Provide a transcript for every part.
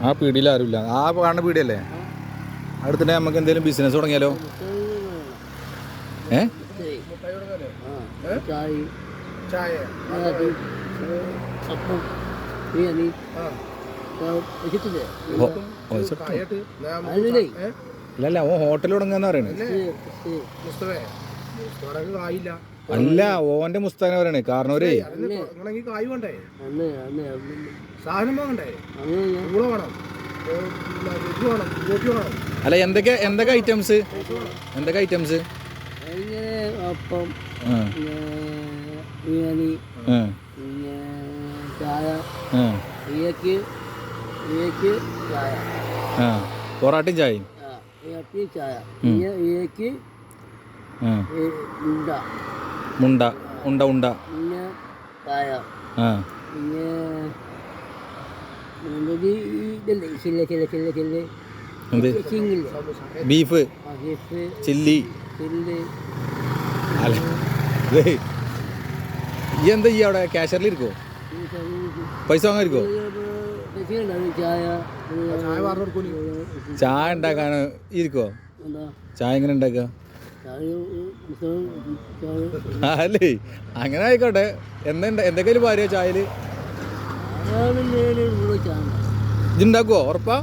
ആ പീടിയിൽ ആരുമില്ല. ആ കാണുന്ന പീടിയല്ലേ അടുത്തിടെ നമുക്ക് എന്തെങ്കിലും ബിസിനസ് തുടങ്ങിയാലോ? ഏ? വെച്ചിട്ടില്ലേ ഓ, ഹോട്ടൽ തുടങ്ങാന്ന് പറയണേ. അല്ല ഓന്റെ മുസ്താന പറയണേ. കാരണം ഒരു കായ് വേണ്ടേ? സാധനം വാങ്ങണ്ടേ വേണം. അല്ല എന്തൊക്കെ എന്തൊക്കെ ഐറ്റംസ്? എന്തൊക്കെ ഐറ്റംസ്? അപ്പം ബിരിയാണി പിന്നെ ചായ ആ. ഇയക്ക് ഇയക്ക് ചായ. പൊറാട്ടയും ചായയും? ഇയക്ക് ചായ. ഇയക്ക് മുണ്ട. ഉണ്ട ഉണ്ട. പിന്നെ പായ പിന്നെ ചില്ല ചില്ല ചില്ല ചില്ല്. എന്ത്? ബീഫ്. ചില്ലി. ഈ എന്താ ഈ അവിടെ ക്യാഷറിൽ ഇരിക്കോ? പൈസ വാങ്ങാൻ ഇരിക്കോ? ചായ. ഉണ്ടാക്കാൻ ഇരിക്കോ? ചായ എങ്ങനെ ഉണ്ടാക്കുക? അല്ലേ? അങ്ങനെ ആയിക്കോട്ടെ. എന്താ എന്തൊക്കെയാലും ഭാര്യ ചായൽ? ഇതുണ്ടാക്കുവോ ഉറപ്പാ?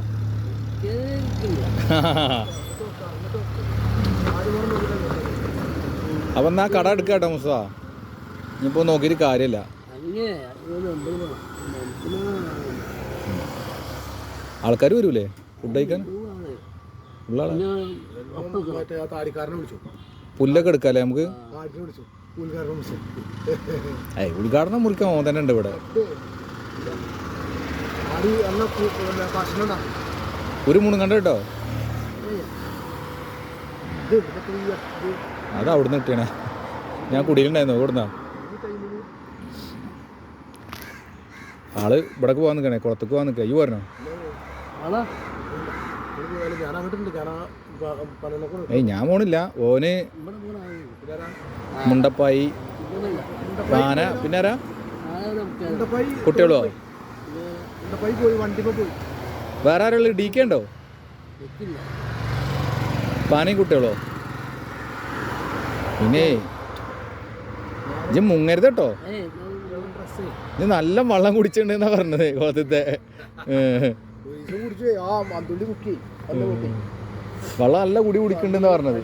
അപ്പൊ എന്നാ കട എടുക്കുക മുസ ഇനിയിപ്പോ നോക്കിയിട്ട് കാര്യമില്ല ആൾക്കാർ വരൂലേ? ഫുഡ് കഴിക്കാൻ? പുല്ലൊക്കെ എടുക്കാല്ലേ നമുക്ക്? ഉദ്ഘാടനം മുറിക്കാൻ ഓൻ തന്നെ ഉണ്ട് ഇവിടെ. ഒരു മൂന്നും കണ്ട കേട്ടോ അത് അവിടുന്ന് കിട്ടിയണ. ഞാൻ കുടിയിലുണ്ടായിരുന്നു ഇവിടുന്ന ആൾ ഇവിടേക്ക് പോകാൻ നിൽക്കണേ കുളത്തേക്ക് പോകാൻ നിൽക്കുക ഈ പറഞ്ഞോ. ഏയ് ഞാൻ പോണില്ല. ഓന്. മുണ്ടപ്പായി. ആന പിന്നെ ആരാ? കുട്ടികളോ? വേറെ ആരുള്ള ഡി കെ ഉണ്ടോ. പാനയും കുട്ടികളോ? പിന്നെ ഇജ്ജ് മുങ്ങരുത് കേട്ടോ ഇത് നല്ല വെള്ളം കുടിച്ചിട്ടുണ്ടെന്നാ പറഞ്ഞത് കോത്തത്തെ കുടിച്ച് ആ മന്തുള്ളി വെള്ളം നല്ല കുടി കുടിക്കണ്ടെന്ന് പറഞ്ഞത്.